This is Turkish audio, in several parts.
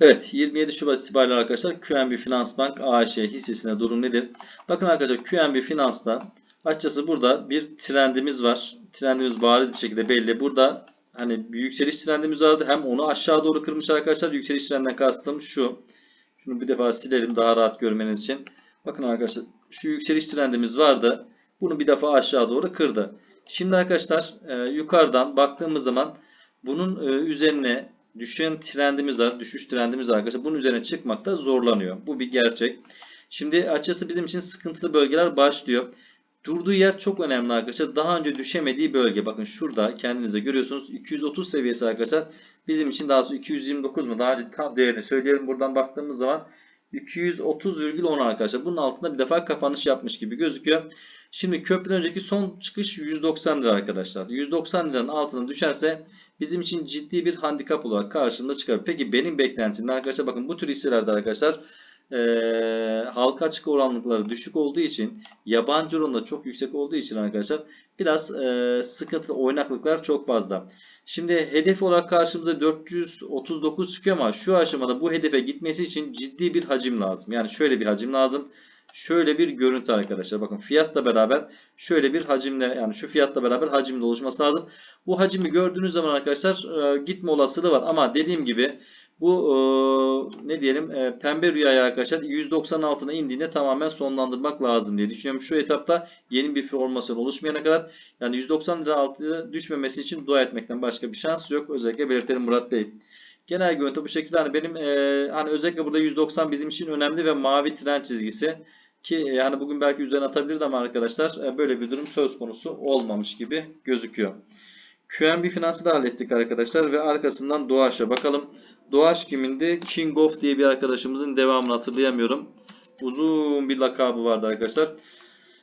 Evet 27 Şubat itibariyle arkadaşlar QNB Finans Bank AŞ hissesine durum nedir? Bakın arkadaşlar QNB Finans'ta açıkçası burada bir trendimiz var. Trendimiz bariz bir şekilde belli. Burada hani bir yükseliş trendimiz vardı. Hem onu aşağı doğru kırmış arkadaşlar. Yükseliş trendinden kastım şu. Şunu bir defa silelim daha rahat görmeniz için. Bakın arkadaşlar şu yükseliş trendimiz vardı. Bunu bir defa aşağı doğru kırdı. Şimdi arkadaşlar e, yukarıdan baktığımız zaman bunun e, üzerine düşen trendimiz var. Düşüş trendimiz var arkadaşlar. Bunun üzerine çıkmakta zorlanıyor. Bu bir gerçek. Şimdi açıkçası bizim için sıkıntılı bölgeler başlıyor. Durduğu yer çok önemli arkadaşlar. Daha önce düşemediği bölge. Bakın şurada kendiniz de görüyorsunuz. 230 seviyesi arkadaşlar. Bizim için daha sonra 229 mu? Daha önce tam değerini söyleyelim. Buradan baktığımız zaman 230,10 arkadaşlar. Bunun altında bir defa kapanış yapmış gibi gözüküyor. Şimdi köprüden önceki son çıkış 190 lira arkadaşlar. 190 liranın altına düşerse bizim için ciddi bir handikap olarak karşımıza çıkar. Peki benim beklentim ne arkadaşlar? Bakın bu tür hisselerde arkadaşlar eee halka açık oranlıkları düşük olduğu için yabancı oranı da çok yüksek olduğu için arkadaşlar biraz eee sıkıntılı oynaklıklar çok fazla. Şimdi hedef olarak karşımıza 439 çıkıyor ama şu aşamada bu hedefe gitmesi için ciddi bir hacim lazım. Yani şöyle bir hacim lazım. Şöyle bir görüntü arkadaşlar. Bakın fiyatla beraber şöyle bir hacimle yani şu fiyatla beraber hacimle oluşması lazım. Bu hacimi gördüğünüz zaman arkadaşlar e, gitme olasılığı var ama dediğim gibi bu e, ne diyelim e, pembe rüyayı arkadaşlar 190 altına indiğinde tamamen sonlandırmak lazım diye düşünüyorum. Şu etapta yeni bir formasyon oluşmayana kadar yani 190 lira altı düşmemesi için dua etmekten başka bir şans yok. Özellikle belirtelim Murat Bey. Genel görüntü bu şekilde. Hani benim e, hani özellikle burada 190 bizim için önemli ve mavi tren çizgisi ki e, yani bugün belki üzerine atabilirdi ama arkadaşlar e, böyle bir durum söz konusu olmamış gibi gözüküyor. QNB Finans'ı da hallettik arkadaşlar ve arkasından Doğaç'a bakalım. Doğaç kimindi? King of diye bir arkadaşımızın devamını hatırlayamıyorum. Uzun bir lakabı vardı arkadaşlar.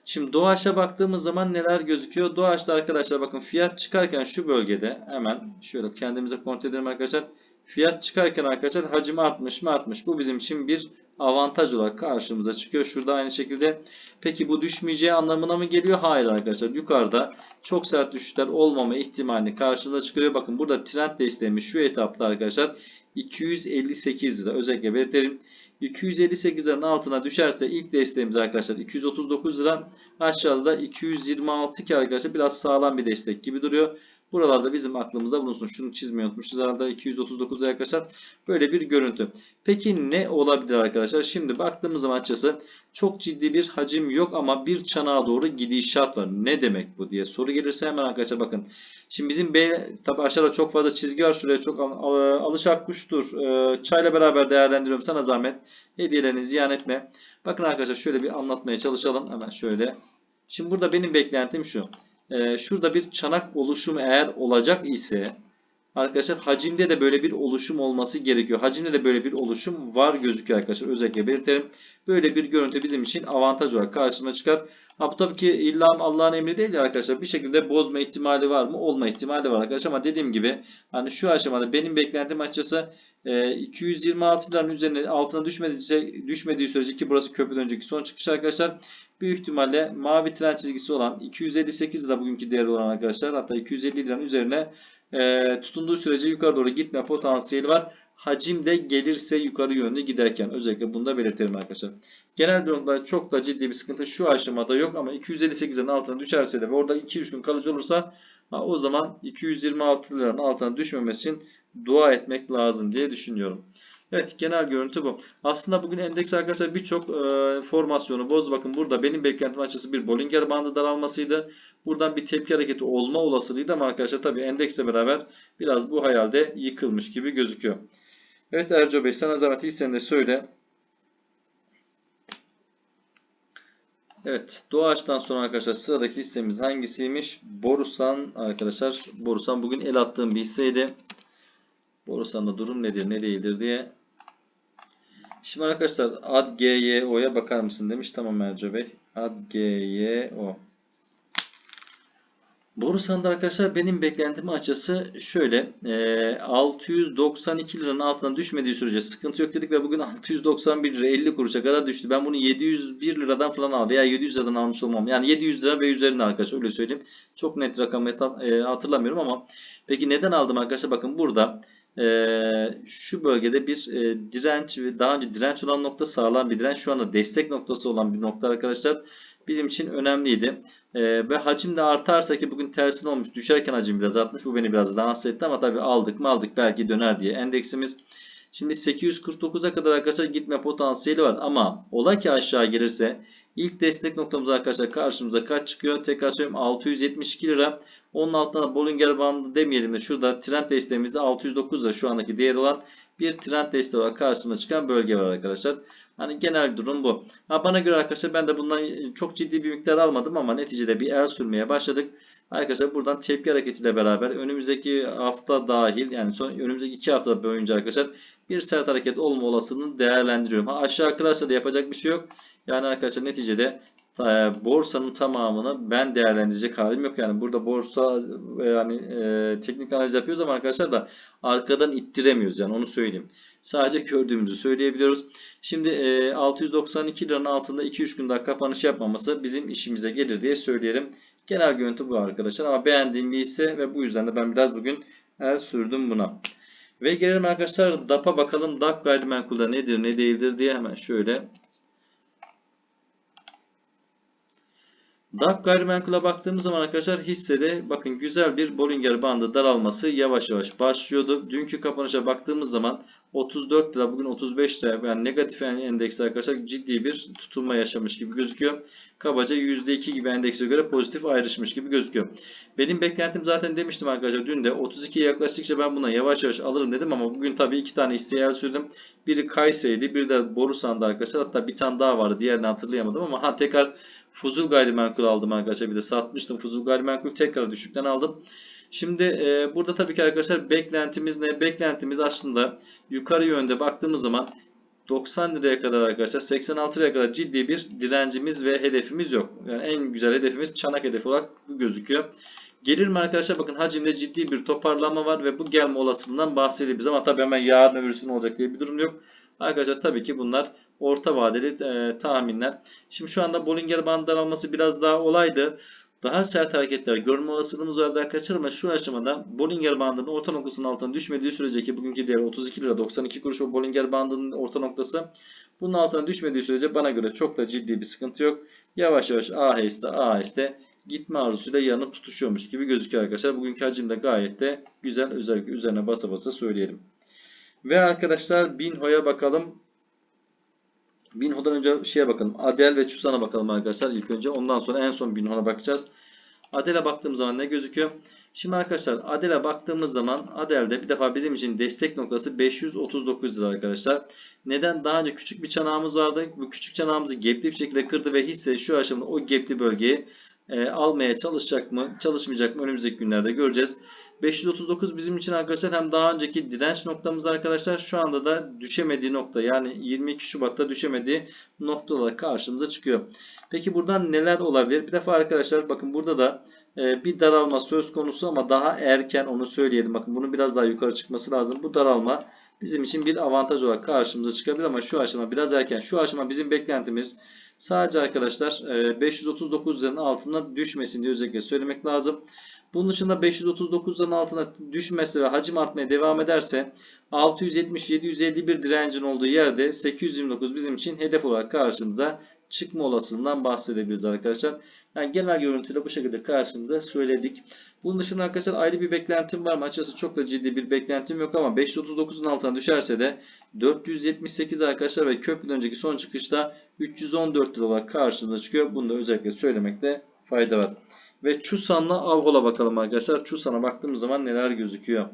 Şimdi Doğaç'a baktığımız zaman neler gözüküyor? Doğaç'ta arkadaşlar bakın fiyat çıkarken şu bölgede hemen şöyle kendimize kontrol edelim arkadaşlar. Fiyat çıkarken arkadaşlar hacim artmış mı artmış. Bu bizim için bir avantaj olarak karşımıza çıkıyor. Şurada aynı şekilde. Peki bu düşmeyeceği anlamına mı geliyor? Hayır arkadaşlar. Yukarıda çok sert düşüşler olmama ihtimali karşımıza çıkıyor. Bakın burada trend desteğimiz şu etapta arkadaşlar 258 lira. Özellikle belirtelim. 258 liranın altına düşerse ilk desteğimiz arkadaşlar 239 lira. Aşağıda da 226 ki arkadaşlar biraz sağlam bir destek gibi duruyor. Buralarda bizim aklımızda bulunsun. Şunu çizmeyi unutmuşuz. Arada 239 arkadaşlar. Böyle bir görüntü. Peki ne olabilir arkadaşlar? Şimdi baktığımız zaman açıkçası çok ciddi bir hacim yok ama bir çanağa doğru gidişat var. Ne demek bu diye soru gelirse hemen arkadaşlar bakın. Şimdi bizim B tabi aşağıda çok fazla çizgi var. Şuraya çok al, al, alışak kuştur. Ee, çayla beraber değerlendiriyorum. Sana zahmet. Hediyelerini ziyan etme. Bakın arkadaşlar şöyle bir anlatmaya çalışalım. Hemen şöyle. Şimdi burada benim beklentim şu. Ee, şurada bir çanak oluşumu eğer olacak ise arkadaşlar hacimde de böyle bir oluşum olması gerekiyor. Hacimde de böyle bir oluşum var gözüküyor arkadaşlar. Özellikle belirtelim. Böyle bir görüntü bizim için avantaj olarak karşıma çıkar. Ha bu tabii ki illa Allah'ın emri değil arkadaşlar. Bir şekilde bozma ihtimali var mı? Olma ihtimali var arkadaşlar. Ama dediğim gibi hani şu aşamada benim beklentim açıkçası e, 226 liranın üzerine altına düşmediği, düşmediği sürece ki burası köprüden önceki son çıkış arkadaşlar. Büyük ihtimalle mavi tren çizgisi olan 258 lira bugünkü değeri olan arkadaşlar. Hatta 250 liranın üzerine e, tutunduğu sürece yukarı doğru gitme potansiyeli var. Hacim de gelirse yukarı yönlü giderken özellikle bunu da belirtelim arkadaşlar. Genel durumda çok da ciddi bir sıkıntı şu aşamada yok ama 258'lerin altına düşerse de ve orada 2-3 gün kalıcı olursa ha, o zaman 226 liranın altına düşmemesi için dua etmek lazım diye düşünüyorum. Evet genel görüntü bu. Aslında bugün endeks arkadaşlar birçok e, formasyonu boz. Bakın burada benim beklentim açısı bir Bollinger bandı daralmasıydı. Buradan bir tepki hareketi olma olasılığıydı ama arkadaşlar tabii endeksle beraber biraz bu hayalde yıkılmış gibi gözüküyor. Evet Erco Bey sana zahmet iyisen de söyle. Evet Doğaç'tan sonra arkadaşlar sıradaki hissemiz hangisiymiş? Borusan arkadaşlar. Borusan bugün el attığım bir hisseydi. Borusan'da durum nedir ne değildir diye. Şimdi arkadaşlar ad GYO'ya bakar mısın demiş. Tamam Erco Bey. Ad GYO. Borusan'da arkadaşlar benim beklentim açısı şöyle. E, 692 liranın altına düşmediği sürece sıkıntı yok dedik ve bugün 691 lira 50 kuruşa kadar düştü. Ben bunu 701 liradan falan aldım veya 700 liradan almış olmam. Yani 700 lira ve üzerinde arkadaşlar öyle söyleyeyim. Çok net rakamı hatırlamıyorum ama peki neden aldım arkadaşlar? Bakın burada Ee, şu bölgede bir e, direnç ve daha önce direnç olan nokta sağlam bir direnç. Şu anda destek noktası olan bir nokta arkadaşlar. Bizim için önemliydi. Ee, ve hacim de artarsa ki bugün tersine olmuş. Düşerken hacim biraz artmış. Bu beni biraz rahatsız etti ama tabii aldık mı aldık belki döner diye endeksimiz. Şimdi 849'a kadar arkadaşlar gitme potansiyeli var ama ola ki aşağı gelirse ilk destek noktamız arkadaşlar karşımıza kaç çıkıyor? Tekrar söyleyeyim 672 lira. Onun altına da Bollinger bandı demeyelim de şurada trend desteğimizde 609 lira şu andaki değer olan bir trend desteği olarak karşımıza çıkan bölge var arkadaşlar. Hani genel durum bu. Ha bana göre arkadaşlar ben de bundan çok ciddi bir miktar almadım ama neticede bir el sürmeye başladık. Arkadaşlar buradan tepki hareketiyle beraber önümüzdeki hafta dahil yani son önümüzdeki iki hafta boyunca arkadaşlar bir sert hareket olma olasılığını değerlendiriyorum. Ha aşağı kırarsa da yapacak bir şey yok. Yani arkadaşlar neticede borsanın tamamını ben değerlendirecek halim yok. Yani burada borsa e, yani e, teknik analiz yapıyoruz ama arkadaşlar da arkadan ittiremiyoruz yani onu söyleyeyim. Sadece gördüğümüzü söyleyebiliyoruz. Şimdi e, 692 liranın altında 2-3 gün daha kapanış yapmaması bizim işimize gelir diye söyleyelim. Genel görüntü bu arkadaşlar ama beğendiğim bir hisse ve bu yüzden de ben biraz bugün el sürdüm buna. Ve gelelim arkadaşlar DAP'a bakalım. DAP gayrimenkulda nedir ne değildir diye hemen şöyle DAP gayrimenkula baktığımız zaman arkadaşlar hissede bakın güzel bir Bollinger bandı daralması yavaş yavaş başlıyordu. Dünkü kapanışa baktığımız zaman 34 lira bugün 35 lira yani negatif endeks arkadaşlar ciddi bir tutulma yaşamış gibi gözüküyor. Kabaca %2 gibi endekse göre pozitif ayrışmış gibi gözüküyor. Benim beklentim zaten demiştim arkadaşlar dün de 32'ye yaklaştıkça ben buna yavaş yavaş alırım dedim ama bugün tabii iki tane hisseye sürdüm. Biri Kayseri'ydi bir de Borusan'da arkadaşlar hatta bir tane daha vardı diğerini hatırlayamadım ama ha tekrar Fuzul gayrimenkul aldım arkadaşlar. Bir de satmıştım. Fuzul gayrimenkul tekrar düşükten aldım. Şimdi e, burada tabii ki arkadaşlar beklentimiz ne? Beklentimiz aslında yukarı yönde baktığımız zaman 90 liraya kadar arkadaşlar 86 liraya kadar ciddi bir direncimiz ve hedefimiz yok. Yani en güzel hedefimiz çanak hedefi olarak gözüküyor. Gelir mi arkadaşlar bakın hacimde ciddi bir toparlanma var ve bu gelme olasılığından bahsediyoruz ama tabii hemen yarın öbürsün olacak diye bir durum yok. Arkadaşlar tabii ki bunlar orta vadeli e, tahminler. Şimdi şu anda Bollinger bandı daralması biraz daha olaydı. Daha sert hareketler görme olasılığımız vardı arkadaşlar ama şu aşamada Bollinger bandının orta noktasının altına düşmediği sürece ki bugünkü değer 32 lira 92 kuruş o Bollinger bandının orta noktası. Bunun altına düşmediği sürece bana göre çok da ciddi bir sıkıntı yok. Yavaş yavaş aheste aheste gitme arzusuyla yanıp tutuşuyormuş gibi gözüküyor arkadaşlar. Bugünkü hacim de gayet de güzel özellikle üzerine basa basa söyleyelim. Ve arkadaşlar Binho'ya bakalım. Binho'dan önce şeye bakalım. Adel ve Çusan'a bakalım arkadaşlar ilk önce. Ondan sonra en son Binho'na bakacağız. Adel'e baktığım zaman ne gözüküyor? Şimdi arkadaşlar Adel'e baktığımız zaman Adel'de bir defa bizim için destek noktası 539 lira arkadaşlar. Neden? Daha önce küçük bir çanağımız vardı. Bu küçük çanağımızı gepli bir şekilde kırdı ve hisse şu aşamada o gepli bölgeyi e, almaya çalışacak mı, çalışmayacak mı önümüzdeki günlerde göreceğiz. 539 bizim için arkadaşlar hem daha önceki direnç noktamız arkadaşlar şu anda da düşemediği nokta yani 22 Şubat'ta düşemediği nokta olarak karşımıza çıkıyor. Peki buradan neler olabilir? Bir defa arkadaşlar bakın burada da e, bir daralma söz konusu ama daha erken onu söyleyelim. Bakın bunun biraz daha yukarı çıkması lazım. Bu daralma bizim için bir avantaj olarak karşımıza çıkabilir ama şu aşama biraz erken. Şu aşama bizim beklentimiz sadece arkadaşlar 539 e, liranın altına düşmesin diye özellikle söylemek lazım. Bunun dışında 539'ların altına düşmesi ve hacim artmaya devam ederse 670-751 direncin olduğu yerde 829 bizim için hedef olarak karşımıza çıkma olasılığından bahsedebiliriz arkadaşlar. Yani genel görüntüde bu şekilde karşımıza söyledik. Bunun dışında arkadaşlar ayrı bir beklentim var mı? Açıkçası çok da ciddi bir beklentim yok ama 539'un altına düşerse de 478 arkadaşlar ve köprüden önceki son çıkışta 314 lira olarak karşımıza çıkıyor. Bunu da özellikle söylemekte fayda var. Ve Çusan'la Avhol'a bakalım arkadaşlar. Çusan'a baktığımız zaman neler gözüküyor.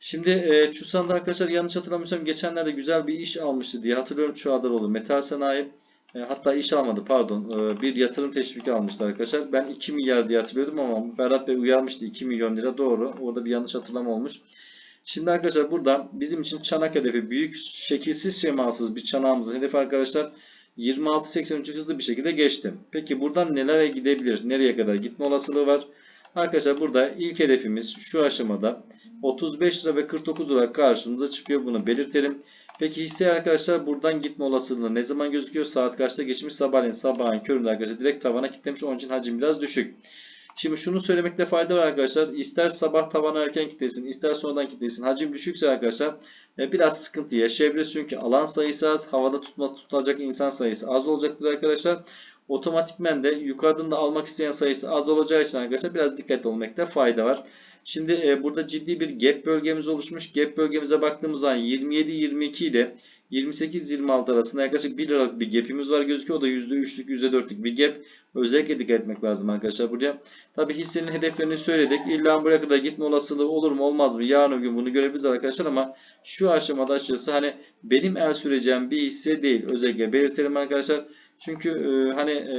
Şimdi e, Çusan'da arkadaşlar yanlış hatırlamıyorsam geçenlerde güzel bir iş almıştı diye hatırlıyorum Çuadaroğlu Metal Sanayi. E, hatta iş almadı pardon. E, bir yatırım teşviki almıştı arkadaşlar. Ben 2 milyar diye hatırlıyordum ama Ferhat Bey uyarmıştı 2 milyon lira doğru. Orada bir yanlış hatırlama olmuş. Şimdi arkadaşlar burada bizim için çanak hedefi büyük şekilsiz şemasız bir çanağımızın hedefi arkadaşlar 26.83 hızlı bir şekilde geçtim. Peki buradan nelere gidebilir? Nereye kadar gitme olasılığı var? Arkadaşlar burada ilk hedefimiz şu aşamada 35 lira ve 49 lira karşımıza çıkıyor. Bunu belirtelim. Peki hisse arkadaşlar buradan gitme olasılığı ne zaman gözüküyor? Saat kaçta geçmiş? Sabahleyin sabahın köründe arkadaşlar direkt tavana kilitlemiş. Onun için hacim biraz düşük. Şimdi şunu söylemekte fayda var arkadaşlar. İster sabah tavanı erken kitlesin, ister sonradan kitlesin. Hacim düşükse arkadaşlar e, biraz sıkıntı yaşayabilir. Çünkü alan sayısı az, havada tutma, tutulacak insan sayısı az olacaktır arkadaşlar. Otomatikmen de yukarıdan da almak isteyen sayısı az olacağı için arkadaşlar biraz dikkatli olmakta fayda var. Şimdi e, burada ciddi bir gap bölgemiz oluşmuş. Gap bölgemize baktığımız zaman 27-22 ile 28-26 arasında yaklaşık 1 liralık bir gap'imiz var gözüküyor. O da %3'lük %4'lük bir gap. Özellikle dikkat etmek lazım arkadaşlar buraya. Tabii hissenin hedeflerini söyledik. İlla buraya kadar gitme olasılığı olur mu olmaz mı? Yarın öbür gün bunu görebiliriz arkadaşlar ama şu aşamada açıkçası hani benim el süreceğim bir hisse değil. Özellikle belirtelim arkadaşlar. Çünkü e, hani e,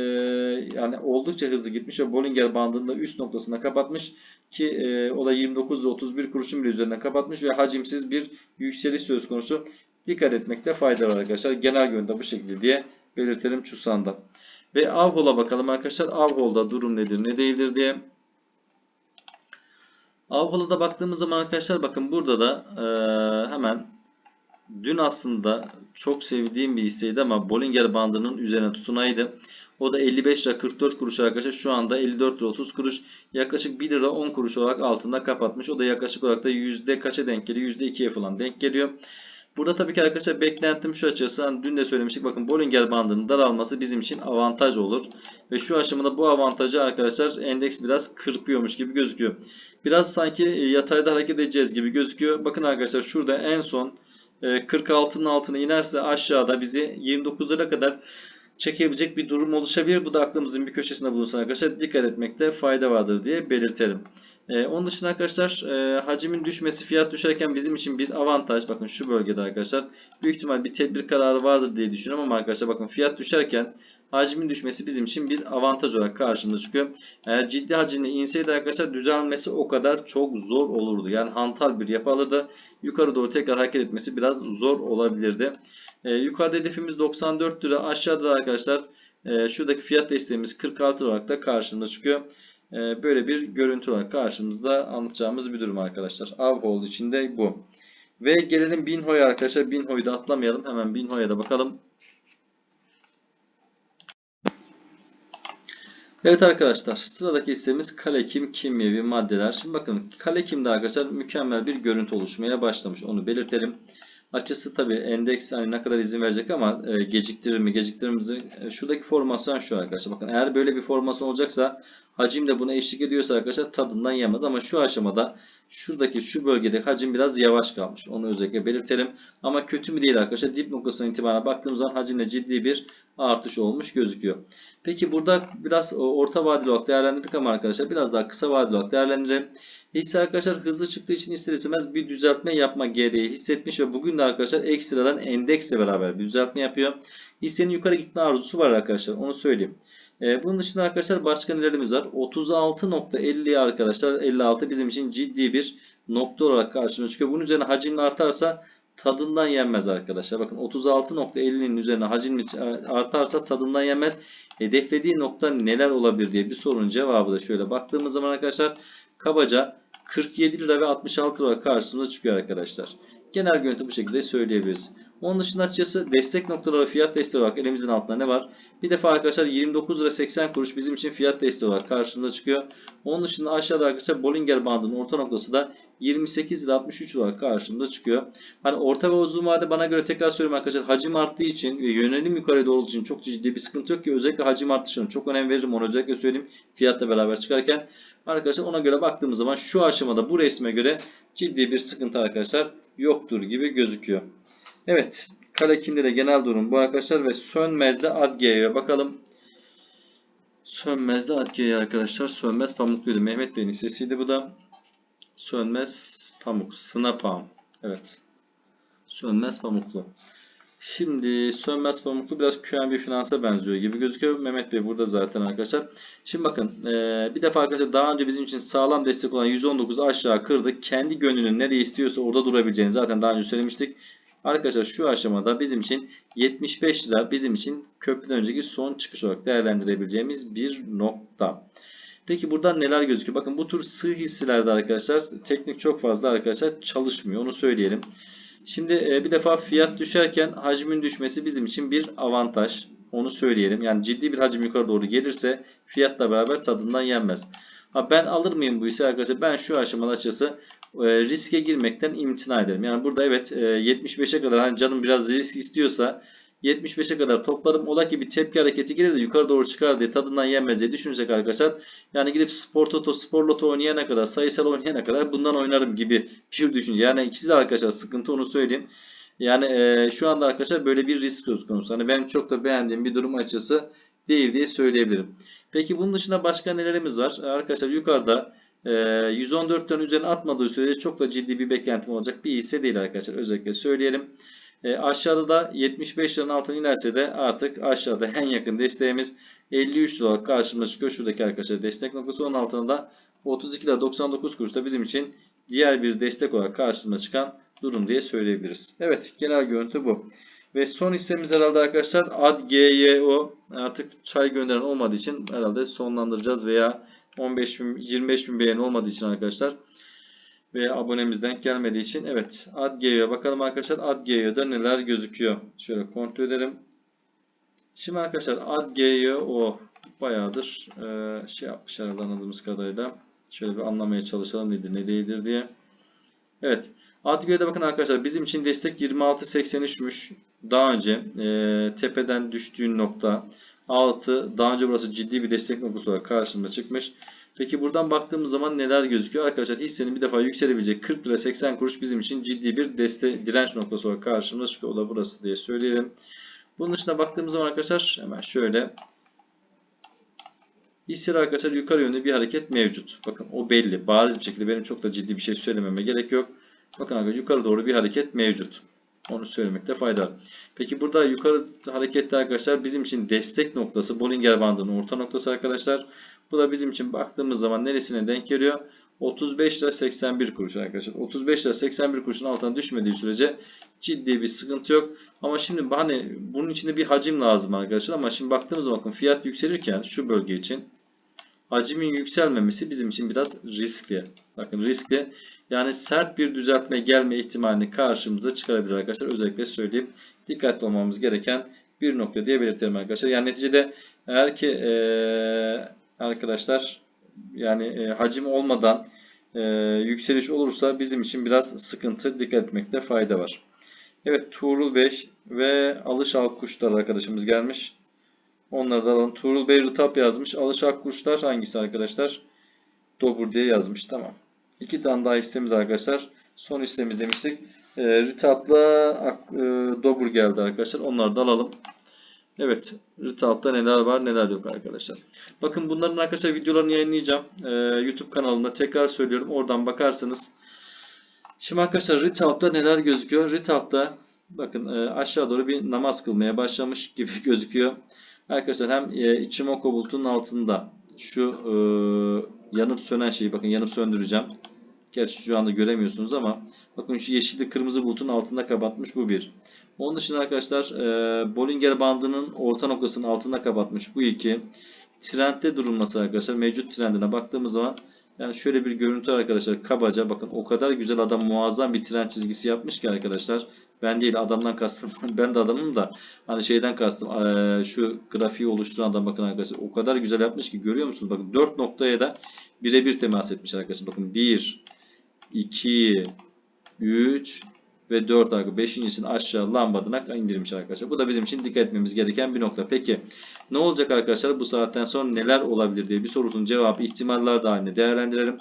yani oldukça hızlı gitmiş ve Bollinger bandında üst noktasında kapatmış ki e, o da 29 ile 31 kuruşun bile üzerinden kapatmış ve hacimsiz bir yükseliş söz konusu. Dikkat etmekte fayda var arkadaşlar. Genel görüntü bu şekilde diye belirtelim Çusan'da. Ve Avhol'a bakalım arkadaşlar. Avhol'da durum nedir ne değildir diye. Avhol'a da baktığımız zaman arkadaşlar bakın burada da e, hemen dün aslında çok sevdiğim bir hisseydi ama Bollinger bandının üzerine tutunaydı. O da 55 lira 44 kuruş arkadaşlar. Şu anda 54 lira 30 kuruş. Yaklaşık 1 lira 10 kuruş olarak altında kapatmış. O da yaklaşık olarak da yüzde kaça denk geliyor? %2'ye falan denk geliyor. Burada tabii ki arkadaşlar beklentim şu açısı. Hani dün de söylemiştik. Bakın Bollinger bandının daralması bizim için avantaj olur. Ve şu aşamada bu avantajı arkadaşlar endeks biraz kırpıyormuş gibi gözüküyor. Biraz sanki yatayda hareket edeceğiz gibi gözüküyor. Bakın arkadaşlar şurada en son 46'nın altına inerse aşağıda bizi 29'lara kadar çekebilecek bir durum oluşabilir. Bu da aklımızın bir köşesinde bulunsun arkadaşlar. Dikkat etmekte fayda vardır diye belirtelim. Ee, onun dışında arkadaşlar e, hacimin düşmesi fiyat düşerken bizim için bir avantaj. Bakın şu bölgede arkadaşlar. Büyük ihtimal bir tedbir kararı vardır diye düşünüyorum ama arkadaşlar bakın fiyat düşerken hacmin düşmesi bizim için bir avantaj olarak karşımıza çıkıyor. Eğer ciddi hacimle inseydi arkadaşlar düzelmesi o kadar çok zor olurdu. Yani hantal bir yapı alırdı. Yukarı doğru tekrar hareket etmesi biraz zor olabilirdi. Ee, yukarıda hedefimiz 94 lira. Aşağıda da arkadaşlar e, şuradaki fiyat desteğimiz 46 olarak da karşımıza çıkıyor. E, böyle bir görüntü olarak karşımızda anlatacağımız bir durum arkadaşlar. Avhol içinde bu. Ve gelelim Binho'ya arkadaşlar. Binho'yu da atlamayalım. Hemen Binho'ya da bakalım. Evet arkadaşlar sıradaki hissemiz Kalekim kimyevi maddeler. Şimdi bakın Kalekim'de arkadaşlar mükemmel bir görüntü oluşmaya başlamış. Onu belirtelim. Açısı tabi endeks hani ne kadar izin verecek ama e, geciktirir mi geciktirir mi? E, şuradaki formasyon şu arkadaşlar. Bakın eğer böyle bir formasyon olacaksa hacim de buna eşlik ediyorsa arkadaşlar tadından yemez. Ama şu aşamada şuradaki şu bölgede hacim biraz yavaş kalmış. Onu özellikle belirtelim. Ama kötü mü değil arkadaşlar. Dip noktasından itibaren baktığımız zaman hacimle ciddi bir artış olmuş gözüküyor. Peki burada biraz orta vadeli olarak değerlendirdik ama arkadaşlar biraz daha kısa vadeli olarak değerlendirelim. Hisse arkadaşlar hızlı çıktığı için ister istemez bir düzeltme yapma gereği hissetmiş ve bugün de arkadaşlar ekstradan endeksle beraber bir düzeltme yapıyor. Hissenin yukarı gitme arzusu var arkadaşlar onu söyleyeyim. Ee, bunun dışında arkadaşlar başka nelerimiz var? 36.50 arkadaşlar 56 bizim için ciddi bir nokta olarak karşımıza çıkıyor. Bunun üzerine hacimle artarsa tadından yenmez arkadaşlar. Bakın 36.50'nin üzerine hacim artarsa tadından yenmez. Hedeflediği nokta neler olabilir diye bir sorunun cevabı da şöyle baktığımız zaman arkadaşlar kabaca 47 lira ve 66 lira karşımıza çıkıyor arkadaşlar. Genel görüntü bu şekilde söyleyebiliriz. Onun dışında açıkçası destek noktaları fiyat desteği olarak elimizin altında ne var? Bir defa arkadaşlar 29 lira 80 kuruş bizim için fiyat desteği olarak karşımıza çıkıyor. Onun dışında aşağıda arkadaşlar Bollinger bandının orta noktası da 28 lira 63 olarak karşımıza çıkıyor. Hani orta ve uzun vade bana göre tekrar söylüyorum arkadaşlar hacim arttığı için ve yönelim yukarı doğru olduğu için çok ciddi bir sıkıntı yok ki özellikle hacim artışına çok önem veririm onu özellikle söyleyeyim fiyatla beraber çıkarken. Arkadaşlar ona göre baktığımız zaman şu aşamada bu resme göre ciddi bir sıkıntı arkadaşlar yoktur gibi gözüküyor. Evet. Kalekim'de de genel durum bu arkadaşlar ve Sönmez'de Adge'ye bakalım. Sönmez'de Adge'ye arkadaşlar. Sönmez Pamukluydu. Mehmet Bey'in sesiydi bu da. Sönmez Pamuk. Sınapam. Evet. Sönmez Pamuklu. Şimdi Sönmez Pamuklu biraz QNB Finans'a benziyor gibi gözüküyor. Mehmet Bey burada zaten arkadaşlar. Şimdi bakın bir defa arkadaşlar daha önce bizim için sağlam destek olan 119 aşağı kırdık. Kendi gönlünün nereye istiyorsa orada durabileceğini zaten daha önce söylemiştik. Arkadaşlar şu aşamada bizim için 75 lira bizim için köprüden önceki son çıkış olarak değerlendirebileceğimiz bir nokta. Peki buradan neler gözüküyor? Bakın bu tür sığ hisselerde arkadaşlar teknik çok fazla arkadaşlar çalışmıyor. Onu söyleyelim. Şimdi e, bir defa fiyat düşerken hacmin düşmesi bizim için bir avantaj. Onu söyleyelim. Yani ciddi bir hacim yukarı doğru gelirse fiyatla beraber tadından yenmez. Ha ben alır mıyım bu hisse arkadaşlar? Ben şu aşamada açıkçası e, riske girmekten imtina ederim. Yani burada evet e, 75'e kadar hani canım biraz risk istiyorsa 75'e kadar toplarım. Ola ki bir tepki hareketi gelir de yukarı doğru çıkar diye tadından yenmez diye düşünürsek arkadaşlar. Yani gidip spor toto, spor loto oynayana kadar, sayısal oynayana kadar bundan oynarım gibi bir düşünce. Yani ikisi de arkadaşlar sıkıntı onu söyleyeyim. Yani e, şu anda arkadaşlar böyle bir risk söz konusu. Hani benim çok da beğendiğim bir durum açısı değil diye söyleyebilirim. Peki bunun dışında başka nelerimiz var? Arkadaşlar yukarıda 114'ten üzerine atmadığı sürece çok da ciddi bir beklentim olacak bir hisse değil arkadaşlar. Özellikle söyleyelim. E, aşağıda da 75 liranın altına inerse de artık aşağıda en yakın desteğimiz 53 lira karşımıza çıkıyor. Şuradaki arkadaşlar destek noktası onun altında da 32 lira 99 kuruş da bizim için diğer bir destek olarak karşımıza çıkan durum diye söyleyebiliriz. Evet genel görüntü bu. Ve son hissemiz herhalde arkadaşlar ADGYO artık çay gönderen olmadığı için herhalde sonlandıracağız veya 15 bin, 25 bin beğeni olmadığı için arkadaşlar ve abonemiz denk gelmediği için evet AdGeo'ya bakalım arkadaşlar AdGeo'da neler gözüküyor. Şöyle kontrol edelim. Şimdi arkadaşlar AdGeo o bayağıdır e, şey yapmış herhalde anladığımız kadarıyla. Şöyle bir anlamaya çalışalım nedir ne değildir diye. Evet. AdGeo'da bakın arkadaşlar bizim için destek 26.83'müş. Daha önce e, tepeden düştüğün nokta 6. Daha önce burası ciddi bir destek noktası olarak karşımıza çıkmış. Peki buradan baktığımız zaman neler gözüküyor? Arkadaşlar hissenin bir defa yükselebilecek 40 lira 80 kuruş bizim için ciddi bir deste direnç noktası olarak karşımıza çıkıyor. O da burası diye söyleyelim. Bunun dışında baktığımız zaman arkadaşlar hemen şöyle Hisseler arkadaşlar yukarı yönlü bir hareket mevcut. Bakın o belli. Bariz bir şekilde benim çok da ciddi bir şey söylememe gerek yok. Bakın arkadaşlar yukarı doğru bir hareket mevcut. Onu söylemekte fayda var. Peki burada yukarı harekette arkadaşlar bizim için destek noktası Bollinger bandının orta noktası arkadaşlar. Bu da bizim için baktığımız zaman neresine denk geliyor? 35 lira 81 kuruş arkadaşlar. 35 lira 81 kuruşun altına düşmediği sürece ciddi bir sıkıntı yok. Ama şimdi hani bunun içinde bir hacim lazım arkadaşlar. Ama şimdi baktığımız zaman fiyat yükselirken şu bölge için hacmin yükselmemesi bizim için biraz riskli. Bakın riskli. Yani sert bir düzeltme gelme ihtimalini karşımıza çıkarabilir arkadaşlar. Özellikle söyleyeyim. Dikkatli olmamız gereken bir nokta diye belirtelim arkadaşlar. Yani neticede eğer ki ee, arkadaşlar yani e, hacim olmadan e, yükseliş olursa bizim için biraz sıkıntı dikkat etmekte fayda var. Evet Tuğrul Bey ve Alış Alkuşlar arkadaşımız gelmiş. Onları da alalım. Tuğrul Bey Rıtap yazmış. Alış Akkuşlar hangisi arkadaşlar? Dobur diye yazmış. Tamam. İki tane daha hissemiz arkadaşlar. Son hissemiz demiştik. E, Ritap'la e, Dobur geldi arkadaşlar. Onları da alalım. Evet. Ritap'ta neler var neler yok arkadaşlar. Bakın bunların arkadaşlar videolarını yayınlayacağım. E, YouTube kanalımda tekrar söylüyorum. Oradan bakarsanız. Şimdi arkadaşlar Ritap'ta neler gözüküyor? Ritap'ta bakın e, aşağı doğru bir namaz kılmaya başlamış gibi gözüküyor. Arkadaşlar hem e, Ichimoku bulutunun altında şu e, yanıp sönen şeyi bakın yanıp söndüreceğim. Gerçi şu anda göremiyorsunuz ama bakın şu yeşilli kırmızı bulutun altında kapatmış bu bir. Onun dışında arkadaşlar e, Bollinger bandının orta noktasının altında kapatmış bu iki. Trendde durulması arkadaşlar mevcut trendine baktığımız zaman yani şöyle bir görüntü arkadaşlar kabaca bakın o kadar güzel adam muazzam bir trend çizgisi yapmış ki arkadaşlar. Ben değil adamdan kastım. ben de adamım da hani şeyden kastım. Şu grafiği oluşturan adam bakın arkadaşlar o kadar güzel yapmış ki görüyor musunuz? Bakın 4 noktaya da birebir temas etmiş arkadaşlar. Bakın 1 2 3 ve 4 arkadaşlar. Beşincisini aşağı lambadına indirmiş arkadaşlar. Bu da bizim için dikkat etmemiz gereken bir nokta. Peki ne olacak arkadaşlar? Bu saatten sonra neler olabilir diye bir sorunun cevabı ihtimaller dahilinde değerlendirelim.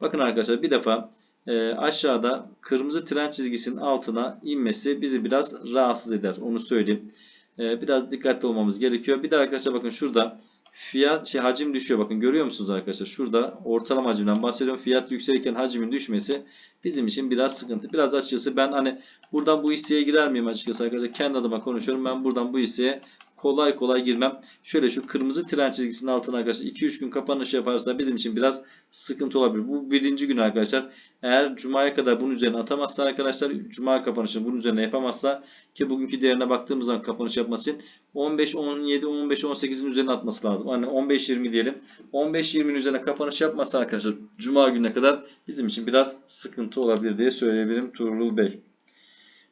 Bakın arkadaşlar bir defa e, aşağıda kırmızı tren çizgisinin altına inmesi bizi biraz rahatsız eder. Onu söyleyeyim. E, biraz dikkatli olmamız gerekiyor. Bir de arkadaşlar bakın şurada fiyat şey hacim düşüyor. Bakın görüyor musunuz arkadaşlar? Şurada ortalama hacimden bahsediyorum. Fiyat yükselirken hacmin düşmesi bizim için biraz sıkıntı. Biraz açıkçası ben hani buradan bu hisseye girer miyim açıkçası arkadaşlar? Kendi adıma konuşuyorum. Ben buradan bu hisseye kolay kolay girmem. Şöyle şu kırmızı tren çizgisinin altına arkadaşlar 2-3 gün kapanış yaparsa bizim için biraz sıkıntı olabilir. Bu birinci gün arkadaşlar. Eğer Cuma'ya kadar bunun üzerine atamazsa arkadaşlar Cuma kapanışını bunun üzerine yapamazsa ki bugünkü değerine baktığımız zaman kapanış yapması için 15, 17, 15, 18'in üzerine atması lazım. Hani 15, 20 diyelim. 15, 20'nin üzerine kapanış yapmazsa arkadaşlar Cuma gününe kadar bizim için biraz sıkıntı olabilir diye söyleyebilirim Tuğrul Bey.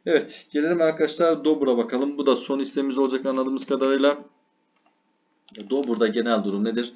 Evet gelelim arkadaşlar Dobur'a bakalım. Bu da son istemiz olacak anladığımız kadarıyla. Dobur'da genel durum nedir?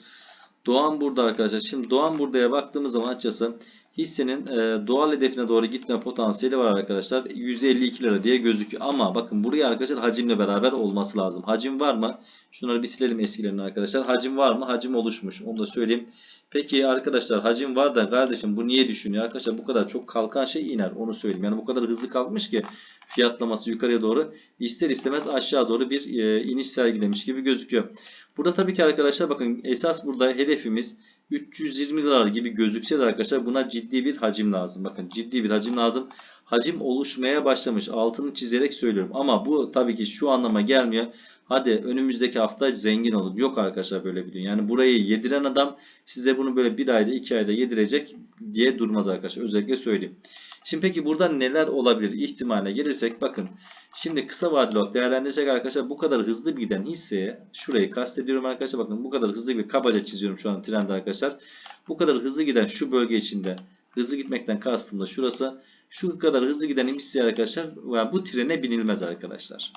Doğan burada arkadaşlar. Şimdi Doğan buradaya baktığımız zaman açıkçası hissenin e, doğal hedefine doğru gitme potansiyeli var arkadaşlar. 152 lira diye gözüküyor. Ama bakın buraya arkadaşlar hacimle beraber olması lazım. Hacim var mı? Şunları bir silelim eskilerini arkadaşlar. Hacim var mı? Hacim oluşmuş. Onu da söyleyeyim. Peki arkadaşlar hacim var da kardeşim bu niye düşünüyor? Arkadaşlar bu kadar çok kalkan şey iner. Onu söyleyeyim. Yani bu kadar hızlı kalkmış ki fiyatlaması yukarıya doğru ister istemez aşağı doğru bir e, iniş sergilemiş gibi gözüküyor. Burada tabii ki arkadaşlar bakın esas burada hedefimiz 320 lira gibi gözükse de arkadaşlar buna ciddi bir hacim lazım. Bakın ciddi bir hacim lazım. Hacim oluşmaya başlamış. Altını çizerek söylüyorum. Ama bu tabii ki şu anlama gelmiyor. Hadi önümüzdeki hafta zengin olun. Yok arkadaşlar böyle bir dünya. Yani burayı yediren adam size bunu böyle bir ayda iki ayda yedirecek diye durmaz arkadaşlar. Özellikle söyleyeyim. Şimdi peki burada neler olabilir ihtimaline gelirsek bakın. Şimdi kısa vadeli olarak değerlendirecek arkadaşlar bu kadar hızlı bir giden hisseye şurayı kastediyorum arkadaşlar bakın bu kadar hızlı bir kabaca çiziyorum şu an trend arkadaşlar. Bu kadar hızlı giden şu bölge içinde hızlı gitmekten kastım da şurası. Şu kadar hızlı giden hisse arkadaşlar yani bu trene binilmez arkadaşlar.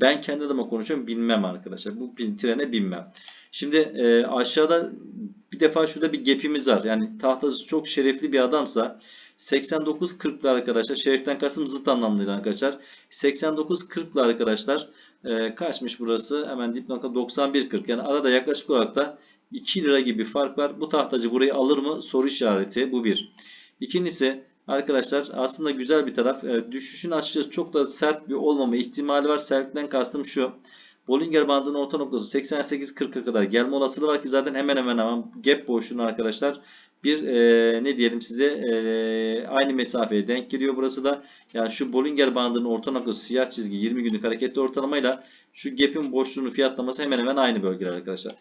Ben kendi adıma konuşuyorum binmem arkadaşlar. Bu trene binmem. Şimdi e, aşağıda bir defa şurada bir gap'imiz var. Yani tahtası çok şerefli bir adamsa 89.40'lı arkadaşlar. Şereften kastım zıt anlamlıydı arkadaşlar. 89.40'lı arkadaşlar. E, kaçmış burası? Hemen dipnokta 91.40. Yani arada yaklaşık olarak da 2 lira gibi fark var. Bu tahtacı burayı alır mı? Soru işareti. Bu bir. İkincisi arkadaşlar aslında güzel bir taraf. E, düşüşün açıkçası çok da sert bir olmama ihtimali var. Sertten kastım şu. Bollinger bandının orta noktası 88.40'a kadar gelme olasılığı var ki zaten hemen hemen hemen gap boşluğunu arkadaşlar bir e, ne diyelim size e, aynı mesafeye denk geliyor burası da. Yani şu Bollinger bandının orta noktası siyah çizgi 20 günlük hareketli ortalamayla şu gap'in boşluğunu fiyatlaması hemen hemen aynı bölgeler arkadaşlar.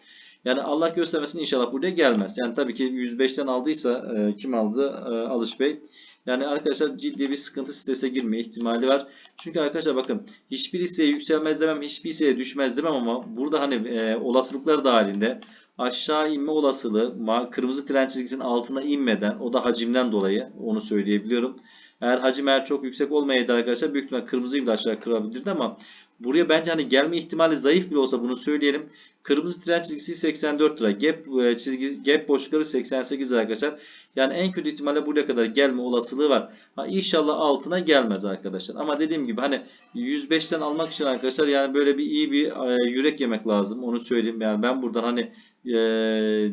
Yani Allah göstermesin inşallah buraya gelmez. Yani tabii ki 105'ten aldıysa e, kim aldı? E, Alış Bey. Yani arkadaşlar ciddi bir sıkıntı strese girme ihtimali var. Çünkü arkadaşlar bakın hiçbir hisseye yükselmez demem, hiçbir hisseye düşmez demem ama burada hani e, olasılıklar dahilinde aşağı inme olasılığı kırmızı tren çizgisinin altına inmeden o da hacimden dolayı onu söyleyebiliyorum. Eğer hacim eğer çok yüksek olmayaydı arkadaşlar büyük ihtimal kırmızıyı bile aşağı kırabilirdi ama buraya bence hani gelme ihtimali zayıf bile olsa bunu söyleyelim. Kırmızı tren çizgisi 84 lira. Gap e, çizgi gap boşlukları 88 lira arkadaşlar. Yani en kötü ihtimalle buraya kadar gelme olasılığı var. Ha, inşallah altına gelmez arkadaşlar. Ama dediğim gibi hani 105'ten almak için arkadaşlar yani böyle bir iyi bir e, yürek yemek lazım. Onu söyleyeyim. Yani ben buradan hani e,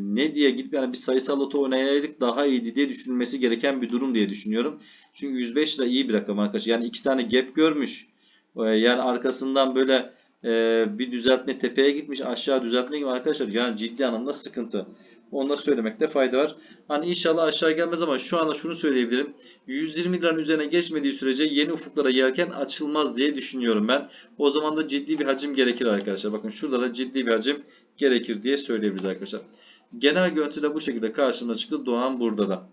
ne diye gidip yani bir sayısal loto oynayaydık daha iyiydi diye düşünülmesi gereken bir durum diye düşünüyorum. Çünkü 105 lira iyi bir rakam arkadaşlar. Yani iki tane gap görmüş. E, yani arkasından böyle e, bir düzeltme tepeye gitmiş aşağı düzeltme gibi arkadaşlar yani ciddi anlamda sıkıntı. Onu da söylemekte fayda var. Hani inşallah aşağı gelmez ama şu anda şunu söyleyebilirim. 120 liranın üzerine geçmediği sürece yeni ufuklara yelken açılmaz diye düşünüyorum ben. O zaman da ciddi bir hacim gerekir arkadaşlar. Bakın şurada da ciddi bir hacim gerekir diye söyleyebiliriz arkadaşlar. Genel görüntüde bu şekilde karşımıza çıktı. Doğan burada da.